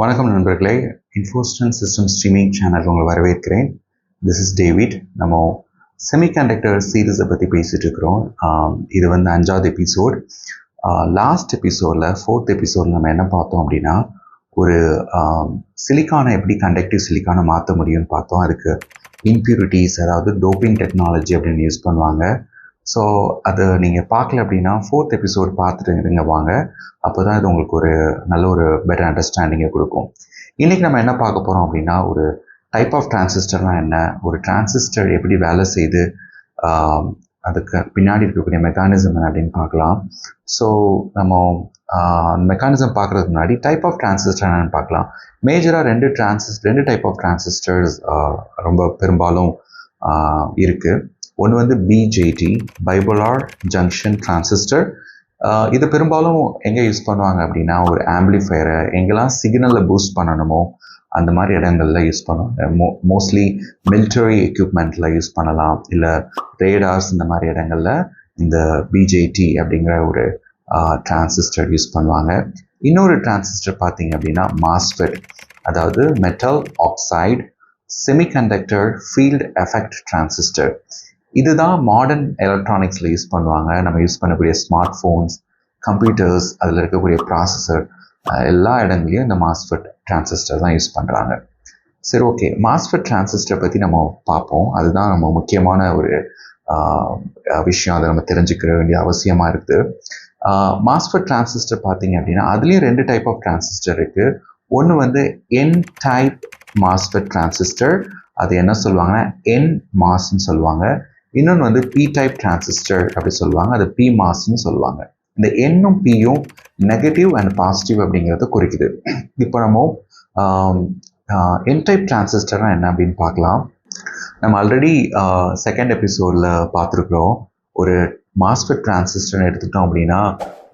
வணக்கம் நண்பர்களே இன்ஃபோஸ்டன் system streaming channel உங்களை வரவேற்கிறேன். திஸ் இஸ் டேவிட் நம்ம செமிகண்டக்டர் சீரீஸை பற்றி பேசிகிட்டு இருக்கிறோம். இது வந்து அஞ்சாவது எபிசோட் லாஸ்ட் எபிசோடில் ஃபோர்த் எபிசோடில் நம்ம என்ன பார்த்தோம் அப்படின்னா ஒரு சிலிக்கானை எப்படி கண்டக்டிவ் சிலிக்கானை மாற்ற முடியும்னு பார்த்தோம். அதுக்கு இம்ப்யூரிட்டிஸ் அதாவது டோப்பிங் டெக்னாலஜி அப்படின்னு யூஸ் பண்ணுவாங்க. ஸோ அதை நீங்கள் பார்க்கல அப்படின்னா ஃபோர்த் எபிசோட் பார்த்துட்டு இருங்க வாங்க. அப்போ தான் இது உங்களுக்கு ஒரு நல்ல ஒரு பெட்டர் அண்டர்ஸ்டாண்டிங்கை கொடுக்கும். இன்றைக்கி நம்ம என்ன பார்க்க போகிறோம் அப்படின்னா ஒரு டைப் ஆஃப் டிரான்சிஸ்டர்னால் என்ன? ஒரு டிரான்சிஸ்டர் எப்படி வேலை செய்து அதுக்கு பின்னாடி இருக்கக்கூடிய மெக்கானிசம் என்ன அப்படின்னு பார்க்கலாம். ஸோ நம்ம மெக்கானிசம் பார்க்குறதுக்கு முன்னாடி டைப் ஆஃப் டிரான்சிஸ்டர் என்னன்னு பார்க்கலாம். மேஜராக ரெண்டு டிரான்சிஸ் ரெண்டு டைப் ஆஃப் டிரான்சிஸ்டர்ஸ் ரொம்ப பெரும்பாலும் இருக்குது ஒன்று வந்து பிஜேடி பைபோலார் ஜங்ஷன் டிரான்சிஸ்டர் இது பெரும்பாலும் எங்கே யூஸ் பண்ணுவாங்க அப்படின்னா ஒரு ஆம்பிளிஃபயரை எங்கெல்லாம் சிக்னலை பூஸ்ட் பண்ணணுமோ அந்த மாதிரி இடங்களில் யூஸ் பண்ணுவாங்க மோ மோஸ்ட்லி மிலிட்டரி எக்யூப்மெண்ட்டில் யூஸ் பண்ணலாம். இல்லை ரேடார்ஸ் இந்த மாதிரி இடங்களில் இந்த பிஜேடி அப்படிங்கிற ஒரு டிரான்சிஸ்டர் யூஸ் பண்ணுவாங்க. இன்னொரு டிரான்சிஸ்டர் பார்த்தீங்க அப்படின்னா மாஸ்ஃபெட் அதாவது metal oxide semiconductor field effect transistor இதுதான் மாடர்ன் எலக்ட்ரானிக்ஸில் யூஸ் பண்ணுவாங்க. நம்ம யூஸ் பண்ணக்கூடிய ஸ்மார்ட் ஃபோன்ஸ் கம்ப்யூட்டர்ஸ் அதில் இருக்கக்கூடிய ப்ராசஸர் எல்லா இடங்களையும் இந்த மாஸ்ஃபெட் டிரான்சிஸ்டர் தான் யூஸ் பண்ணுறாங்க சரி ஓகே மாஸ்ஃபெட் டிரான்சிஸ்டர் பற்றி நம்ம பார்ப்போம். அதுதான் நம்ம முக்கியமான ஒரு விஷயம். அதை நம்ம தெரிஞ்சுக்கிற வேண்டிய அவசியமாக இருக்குது மாஸ்ஃபெட் டிரான்சிஸ்டர் பார்த்தீங்க அப்படின்னா அதுலேயும் ரெண்டு டைப் ஆஃப் டிரான்சிஸ்டர் இருக்குது ஒன்று வந்து என் டைப் மாஸ்ஃபெட் டிரான்சிஸ்டர் அது என்ன சொல்லுவாங்கன்னா என் மாஸ்ன்னு சொல்லுவாங்க. இன்னொன்று வந்து பி டைப் டிரான்சிஸ்டர் அப்படி சொல்லுவாங்க. அது பி மாஸ்ன்னு சொல்லுவாங்க. இந்த என்னும் பியும் நெகட்டிவ் அண்ட் பாசிட்டிவ் அப்படிங்கிறத குறிக்குது. இப்போ நம்ம என் டைப் டிரான்சிஸ்டர்னா என்ன அப்படின்னு பார்க்கலாம். நம்ம ஆல்ரெடி செகண்ட் எபிசோடில் பார்த்துருக்குறோம். ஒரு மாஸ்பெட் டிரான்சிஸ்டர்னு எடுத்துக்கிட்டோம் அப்படின்னா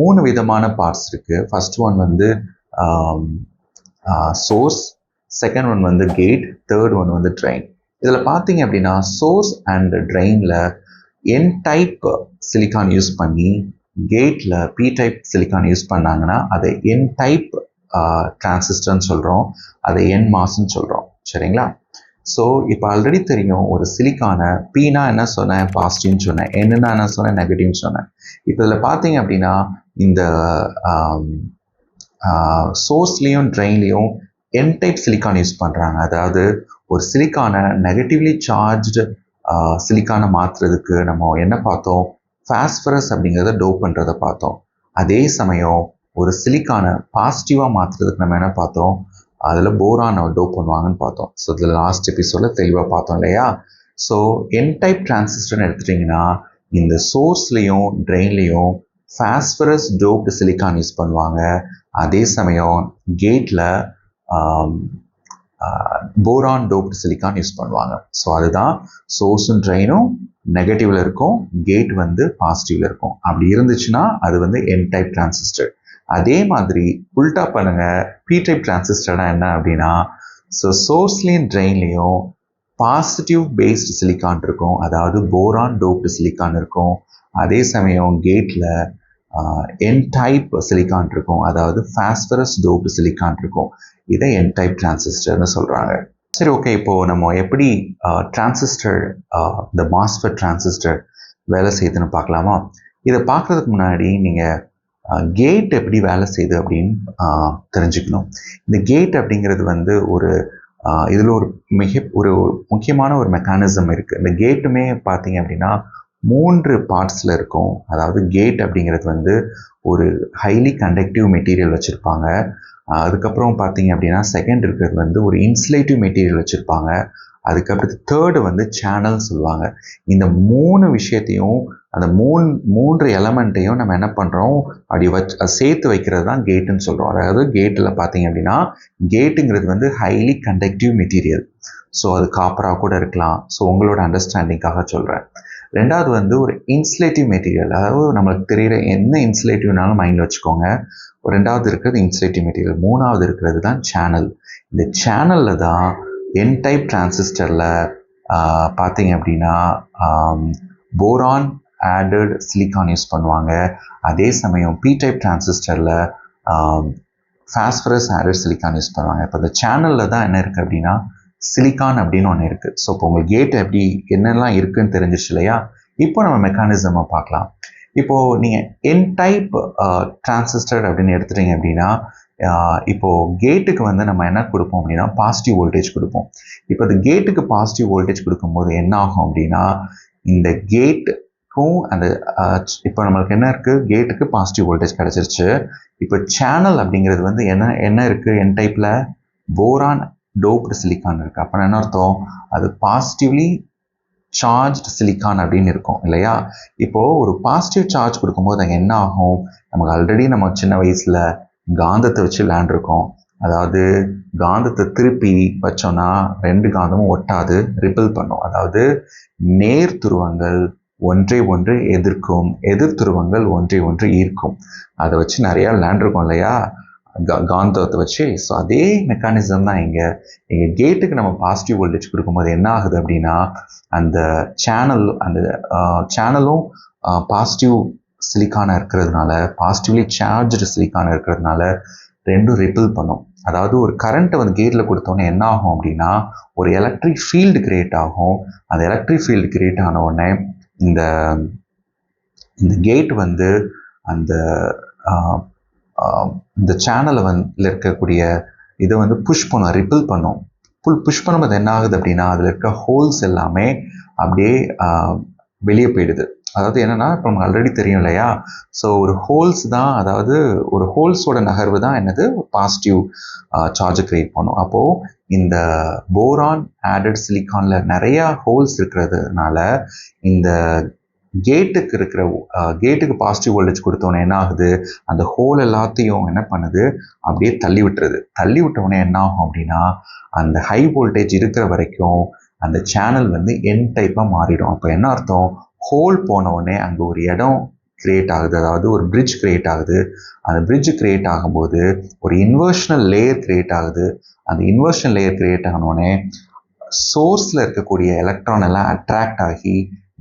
மூணு விதமான பார்ட்ஸ் இருக்குது ஃபஸ்ட் ஒன் வந்து சோர்ஸ் செகண்ட் ஒன் வந்து கேட் தேர்ட் ஒன் வந்து ட்ரெயின் இதில் பார்த்தீங்க அப்படின்னா சோர்ஸ் அண்ட் ட்ரெயினில் என் டைப் சிலிக்கான் யூஸ் பண்ணி கேட்டில் பி டைப் சிலிக்கான் யூஸ் பண்ணாங்கன்னா அதை என் டைப் டிரான்சிஸ்டர்னு சொல்கிறோம் அதை என் மாஸ்ன்னு சொல்கிறோம் சரிங்களா? ஸோ இப்போ ஆல்ரெடி தெரியும் ஒரு சிலிக்கானை பீனா என்ன சொன்னேன்? பாசிட்டிவ்னு சொன்னேன். என்னன்னா என்ன சொன்னேன்? நெகட்டிவ்னு சொன்னேன். இப்போ இதில் பார்த்தீங்க அப்படின்னா இந்த சோர்ஸ்லேயும் ட்ரெயின்லேயும் என் டைப் சிலிக்கான் யூஸ் பண்ணுறாங்க அதாவது ஒரு சிலிக்கானை நெகட்டிவ்லி சார்ஜ்டு சிலிக்கானை மாற்றுறதுக்கு நம்ம என்ன பார்த்தோம்? ஃபாஸ்பரஸ் அப்படிங்கிறத டோப் பண்ணுறதை பார்த்தோம். அதே சமயம் ஒரு சிலிக்கானை பாசிட்டிவாக மாற்றுறதுக்கு நம்ம என்ன பார்த்தோம்? அதில் போரானை டோப் பண்ணுவாங்கன்னு பார்த்தோம். ஸோ இதில் லாஸ்ட் எபிசோடில் தெளிவாக பார்த்தோம் இல்லையா? ஸோ என் டைப் டிரான்சிஸ்டர்னு எடுத்துட்டிங்கன்னா இந்த சோர்ஸ்லேயும் ட்ரெயின்லேயும் ஃபாஸ்பரஸ் டோப்டு சிலிக்கான் யூஸ் பண்ணுவாங்க. அதே சமயம் கேட்டில் போரான் டோப்டு சிலிக்கான் யூஸ் பண்ணுவாங்க. ஸோ அதுதான் சோர்ஸும் ட்ரெயினும் நெகட்டிவ்ல இருக்கும் கேட் வந்து பாசிட்டிவ்ல இருக்கும். அப்படி இருந்துச்சுன்னா அது வந்து என் டைப் டிரான்சிஸ்டர் அதே மாதிரி உல்டா பண்ணுங்க பி டைப் டிரான்சிஸ்டர்னா என்ன அப்படின்னா ஸோ சோர்ஸ்லேயும் ட்ரெயின்லேயும் பாசிட்டிவ் பேஸ்டு சிலிக்கான் இருக்கும். அதாவது போரான் டோப்டு சிலிக்கான் இருக்கும். அதே சமயம் கேட்டில் என் டைப் சிலிக்கான் இருக்கும். அதாவது ஃபாஸ்பரஸ் டோப்டு சிலிக்கான் இருக்கும். இதை என் டைப் டிரான்சிஸ்டர்னு சொல்கிறாங்க சரி ஓகே இப்போது நம்ம எப்படி டிரான்சிஸ்டர் இந்த மாஸ்ஃபெட் டிரான்சிஸ்டர் வேலை செய்யுதுன்னு பார்க்கலாமா? இதை பார்க்குறதுக்கு முன்னாடி நீங்கள் கேட் எப்படி வேலை செய்யுது அப்படின்னு தெரிஞ்சுக்கணும். இந்த கேட் அப்படிங்கிறது வந்து ஒரு இதில் ஒரு மிக ஒரு முக்கியமான ஒரு மெக்கானிசம் இருக்குது இந்த கேட்டுமே பார்த்தீங்க அப்படின்னா மூன்று பார்ட்ஸில் இருக்கும். அதாவது கேட் அப்படிங்கிறது வந்து ஒரு ஹைலி கண்டக்டிவ் மெட்டீரியல் வச்சுருப்பாங்க. அதுக்கப்புறம் பார்த்தீங்க அப்படின்னா செகண்ட் இருக்கிறது வந்து ஒரு இன்சுலேட்டிவ் மெட்டீரியல் வச்சுருப்பாங்க. அதுக்கப்புறம் தேர்டு வந்து சேனல் சொல்லுவாங்க. இந்த மூணு விஷயத்தையும் அந்த மூணு மூன்று எலமெண்ட்டையும் நம்ம என்ன பண்ணுறோம் அப்படி வச்சு சேர்த்து வைக்கிறது தான் கேட்டுன்னு சொல்கிறோம் அதாவது கேட்டில் பார்த்தீங்க அப்படின்னா கேட்டுங்கிறது வந்து ஹைலி கண்டக்டிவ் மெட்டீரியல் ஸோ அது காப்பராக கூட இருக்கலாம். ஸோ உங்களோட அண்டர்ஸ்டாண்டிங்காக சொல்கிறேன் ரெண்டாவது வந்து ஒரு இன்சுலேட்டிவ் மெட்டீரியல் அதாவது நம்மளுக்கு தெரிகிற என்ன இன்சுலேட்டிவ்னாலும் மைண்டில் வச்சுக்கோங்க. ஒரு ரெண்டாவது இருக்கிறது இன்சுலேட்டிவ் மெட்டீரியல் மூணாவது இருக்கிறது தான் சேனல் இந்த சேனலில் தான் என் டைப் டிரான்சிஸ்டரில் பார்த்தீங்க அப்படின்னா போரான் ஆடட் சிலிக்கான் யூஸ் பண்ணுவாங்க. அதே சமயம் பி டைப் டிரான்சிஸ்டரில் ஃபாஸ்பரஸ் ஆடட் சிலிக்கான் யூஸ் பண்ணுவாங்க. இப்போ இந்த சேனலில் தான் என்ன இருக்குது அப்படின்னா சிலிக்கான் அப்படின்னு ஒன்று இருக்குது ஸோ இப்போ உங்கள் கேட் எப்படி என்னெல்லாம் இருக்குன்னு தெரிஞ்சிச்சு இல்லையா? இப்போ நம்ம மெக்கானிசமை பார்க்கலாம். இப்போது நீங்கள் என் டைப் டிரான்சிஸ்டர் அப்படின்னு எடுத்துட்டீங்க அப்படின்னா இப்போது இப்போ கேட்டுக்கு வந்து நம்ம என்ன கொடுப்போம் அப்படின்னா பாசிட்டிவ் வோல்டேஜ் கொடுப்போம். இப்போ அந்த கேட்டுக்கு பாசிட்டிவ் வோல்டேஜ் கொடுக்கும்போது என்ன ஆகும் அப்படின்னா இந்த கேட்டுக்கும் அந்த இப்போ நம்மளுக்கு என்ன இருக்குது கேட்டுக்கு பாசிட்டிவ் வோல்டேஜ் கிடச்சிருச்சு. இப்போ சேனல் அப்படிங்கிறது வந்து என்ன என்ன இருக்குது என் டைப்பில் போரான் டோப்டு சிலிக்கான் இருக்குது அப்போ என்ன அர்த்தம்? அது பாசிட்டிவ்லி சார்ஜ்டு சிலிக்கான் அப்படின்னு இருக்கும் இல்லையா? இப்போது ஒரு பாசிட்டிவ் சார்ஜ் கொடுக்கும்போது அங்கே என்ன ஆகும்? நமக்கு ஆல்ரெடி நம்ம சின்ன வயசில் காந்தத்தை வச்சு விளையாண்டுருக்கோம். அதாவது காந்தத்தை திருப்பி வச்சோன்னா ரெண்டு காந்தமும் ஒட்டாது ரிப்பல் பண்ணும். அதாவது நேர் துருவங்கள் ஒன்றை ஒன்று எதிர்க்கும் எதிர் துருவங்கள் ஒன்றை ஒன்று ஈர்க்கும். அதை வச்சு நிறையா விளையாண்டுருக்கோம் இல்லையா? காந்தத்தை வச்சு ஸோ அதே மெக்கானிசம் தான் இங்கே எங்கள் கேட்டுக்கு நம்ம பாசிட்டிவ் வோல்டேஜ் கொடுக்கும்போது என்ன ஆகுது அப்படின்னா அந்த சேனல் அந்த சேனலும் பாசிட்டிவ் சிலிக்கான இருக்கிறதுனால பாசிட்டிவ்லி சார்ஜ்டு சிலிக்கான இருக்கிறதுனால ரெண்டும் ரிப்பிள் பண்ணும். அதாவது ஒரு கரண்ட்டை வந்து கேட்டில் கொடுத்தோன்னே என்ன ஆகும் அப்படின்னா ஒரு எலக்ட்ரிக் ஃபீல்டு கிரியேட் ஆகும். அந்த எலக்ட்ரிக் ஃபீல்டு கிரியேட் ஆன உடனே இந்த இந்த கேட் வந்து அந்த இந்த சேனலை வந்து இருக்கக்கூடிய இதை வந்து புஷ் பண்ணும் ரிப்பிள் பண்ணும். புல் புஷ் பண்ணும்போது என்ன ஆகுது அப்படின்னா அதில் இருக்க ஹோல்ஸ் எல்லாமே அப்படியே வெளியே போயிடுது. அதாவது என்னன்னா இப்போ நமக்கு ஆல்ரெடி தெரியும் இல்லையா? ஸோ ஒரு ஹோல்ஸ் தான் அதாவது ஒரு ஹோல்ஸோட நகர்வு தான் என்னது? பாசிட்டிவ் சார்ஜை கிரியேட் பண்ணும். அப்போது இந்த போரான் ஆடட் சிலிக்கானில் நிறையா ஹோல்ஸ் இருக்கிறதுனால இந்த கேட்டுக்கு இருக்கிற கேட்டுக்கு பாசிட்டிவ் வோல்டேஜ் கொடுத்தோன்னே என்ன ஆகுது அந்த ஹோல் எல்லாத்தையும் என்ன பண்ணுது? அப்படியே தள்ளி விட்டுறது தள்ளி விட்டவுடனே என்ன ஆகும் அப்படின்னா அந்த ஹை வோல்டேஜ் இருக்கிற வரைக்கும் அந்த சேனல் வந்து என் டைப்பாக மாறிடும். அப்போ என்ன அர்த்தம்? ஹோல் போனவுடனே அங்கே ஒரு இடம் கிரியேட் ஆகுது. அதாவது ஒரு பிரிட்ஜ் கிரியேட் ஆகுது. அந்த பிரிட்ஜ் கிரியேட் ஆகும்போது ஒரு இன்வர்ஷனல் லேயர் கிரியேட் ஆகுது. அந்த இன்வர்ஷனல் லேயர் கிரியேட் ஆனோடனே சோர்ஸில் இருக்கக்கூடிய எலக்ட்ரான் எல்லாம் அட்ராக்ட் ஆகி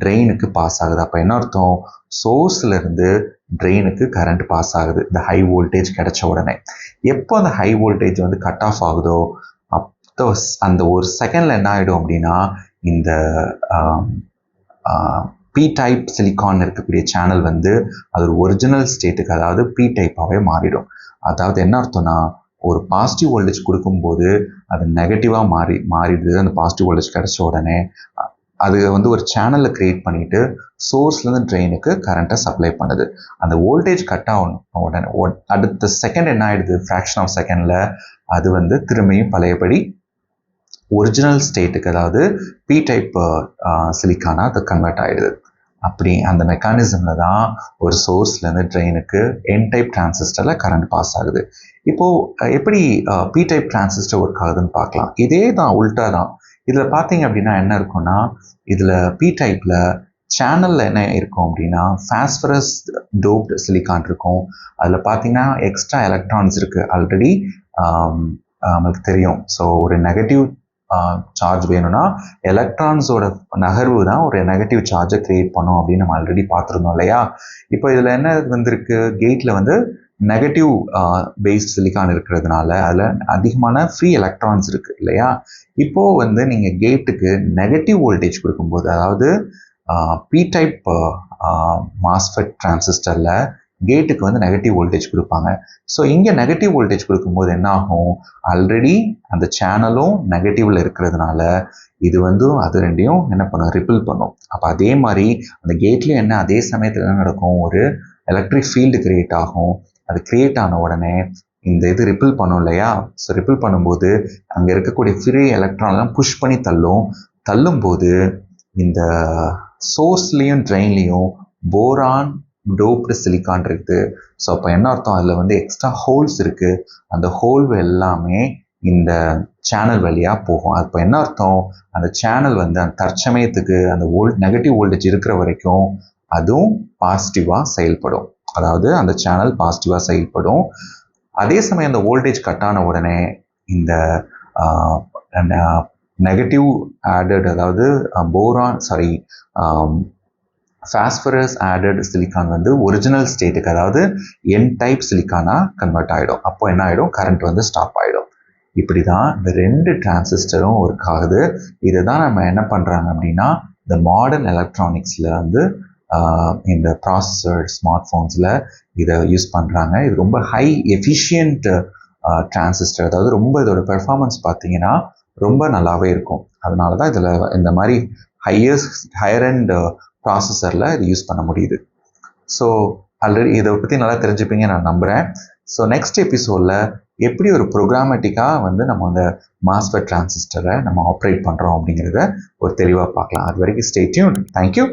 ட்ரெயினுக்கு பாஸ் ஆகுது. அப்போ என்ன அர்த்தம்? சோர்ஸ்லேருந்து ட்ரெயினுக்கு கரண்ட் பாஸ் ஆகுது. இந்த ஹை வோல்டேஜ் கிடைச்ச உடனே. எப்போ அந்த ஹை வோல்டேஜ் வந்து கட் ஆஃப் ஆகுதோ அப்போ அந்த ஒரு செகண்டில் என்ன ஆகிடும் அப்படின்னா இந்த பி டைப் சிலிக்கான் இருக்கக்கூடிய சேனல் வந்து அது ஒரு ஒரிஜினல் ஸ்டேட்டுக்கு அதாவது பி டைப்பாகவே மாறிடும். அதாவது என்ன அர்த்தம்னா ஒரு பாசிட்டிவ் வோல்டேஜ் கொடுக்கும்போது அது நெகட்டிவாக மாறி மாறிடுது. அந்த பாசிட்டிவ் வோல்டேஜ் கிடைச்ச உடனே அது வந்து ஒரு சேனலில் க்ரியேட் பண்ணிட்டு சோர்ஸ்லேருந்து ட்ரெயினுக்கு கரண்ட்டை சப்ளை பண்ணுது. அந்த வோல்டேஜ் கட் ஆகணும் உடனே அடுத்த செகண்ட் என்ன ஆயிடுது? ஃப்ராக்ஷன் ஆஃப் செகண்டில் அது வந்து திரும்பியும் பழையபடி ஒரிஜினல் ஸ்டேட்டுக்கு அதாவது பி டைப் சிலிக்கானா அது கன்வெர்ட் ஆகிடுது அப்படி அந்த மெக்கானிசமில் தான் ஒரு சோர்ஸ்லேருந்து ட்ரெயினுக்கு என் டைப் டிரான்சிஸ்டரில் கரண்ட் பாஸ் ஆகுது. இப்போது எப்படி பி டைப் டிரான்சிஸ்டர் ஒர்க் ஆகுதுன்னு பார்க்கலாம். இதே தான் உல்ட்டா தான். இதில் பார்த்தீங்க அப்படின்னா என்ன இருக்கும்னா இதில் பி டைப்பில் சேனலில் என்ன இருக்கும் அப்படின்னா ஃபாஸ்பரஸ் டோப்டு சிலிக்கான் இருக்கும். அதில் பார்த்தீங்கன்னா எக்ஸ்ட்ரா எலக்ட்ரான்ஸ் இருக்குது ஆல்ரெடி நம்மளுக்கு தெரியும். ஸோ ஒரு நெகட்டிவ் சார்ஜ் வேணும்னா எலக்ட்ரான்ஸோட நகர்வு தான் ஒரு நெகட்டிவ் சார்ஜை கிரியேட் பண்ணும் அப்படின்னு நம்ம ஆல்ரெடி பார்த்துருந்தோம் இல்லையா? இப்போ இதில் என்ன வந்திருக்கு? கேட்டில் வந்து நெகட்டிவ் பேஸ்ட் சிலிக்கான் இருக்கிறதுனால அதில் அதிகமான ஃப்ரீ எலக்ட்ரான்ஸ் இருக்குது இல்லையா? இப்போது வந்து நீங்கள் கேட்டுக்கு நெகட்டிவ் வோல்டேஜ் கொடுக்கும்போது அதாவது பி டைப் மாஸ்ஃபெட் டிரான்சிஸ்டரில் கேட்டுக்கு வந்து நெகட்டிவ் வோல்டேஜ் கொடுப்பாங்க. ஸோ இங்கே நெகட்டிவ் வோல்டேஜ் கொடுக்கும்போது என்ன ஆகும்? ஆல்ரெடி அந்த சேனலும் நெகட்டிவில் இருக்கிறதுனால இது வந்து அது ரெண்டையும் என்ன பண்ணும்? ரிப்பிள் பண்ணும். அப்போ அதே மாதிரி அந்த கேட்லேயும் என்ன அதே சமயத்தில் என்ன நடக்கும்? ஒரு எலக்ட்ரிக் ஃபீல்டு கிரியேட் ஆகும். அது கிரியேட் ஆன உடனே இந்த இது ரிப்பிள் பண்ணும் இல்லையா? ஸோ ரிப்பிள் பண்ணும்போது அங்கே இருக்கக்கூடிய ஃப்ரீ எலக்ட்ரான்லாம் புஷ் பண்ணி தள்ளும். தள்ளும்போது இந்த சோர்ஸ்லேயும் ட்ரெயின்லேயும் போரான் டோப்டு சிலிக்கான் இருக்குது. ஸோ அப்போ என்ன அர்த்தம்? அதில் வந்து எக்ஸ்ட்ரா ஹோல்ஸ் இருக்குது அந்த ஹோல் எல்லாமே இந்த சேனல் வழியாக போகும். அப்போ என்ன அர்த்தம்? அந்த சேனல் வந்து அந்த தற்சமயத்துக்கு அந்த ஓல்ட் நெகட்டிவ் வோல்டேஜ் இருக்கிற வரைக்கும் அதுவும் பாசிட்டிவாக செயல்படும். அதாவது அந்த சேனல் பாசிட்டிவாக செயல்படும். அதே சமயம் அந்த வோல்டேஜ் கட் ஆன உடனே இந்த நெகட்டிவ் ஆடட் அதாவது boron sorry phosphorus added silicon வந்து ஒரிஜினல் ஸ்டேட்டுக்கு அதாவது என் டைப் சிலிக்கானாக கன்வெர்ட் ஆகிடும் அப்போ என்ன ஆகிடும் கரண்ட் வந்து ஸ்டாப் ஆகிடும் இப்படி தான் இந்த ரெண்டு டிரான்சிஸ்டரும் ஒர்க் ஆகுது. இதை தான் நம்ம என்ன பண்ணுறாங்க அப்படின்னா இந்த மாடர்ன் எலக்ட்ரானிக்ஸில் வந்து இந்த ப்ராசஸர் ஸ்மார்ட் ஃபோன்ஸில் இதை யூஸ் பண்ணுறாங்க இது ரொம்ப ஹை எஃபிஷியன்ட் டிரான்சிஸ்டர் அதாவது ரொம்ப இதோட பெர்ஃபார்மன்ஸ் பார்த்தீங்கன்னா ரொம்ப நல்லாவே இருக்கும். அதனால தான் இதில் இந்த மாதிரி ஹையஸ்ட் ஹையர் அண்ட் ப்ராசஸரில் இது யூஸ் பண்ண முடியுது. ஸோ ஆல்ரெடி இதை பற்றி நல்லா தெரிஞ்சுப்பீங்க நான் நம்புகிறேன் ஸோ நெக்ஸ்ட் எபிசோடில் எப்படி ஒரு ப்ரோக்ராமேட்டிக்காக வந்து நம்ம அந்த மாஸ்பெட் டிரான்சிஸ்டரை நம்ம ஆப்ரேட் பண்ணுறோம் அப்படிங்கிறத ஒரு தெளிவாக பார்க்கலாம். அது வரைக்கும் ஸ்டேட்யூன் தேங்க்யூ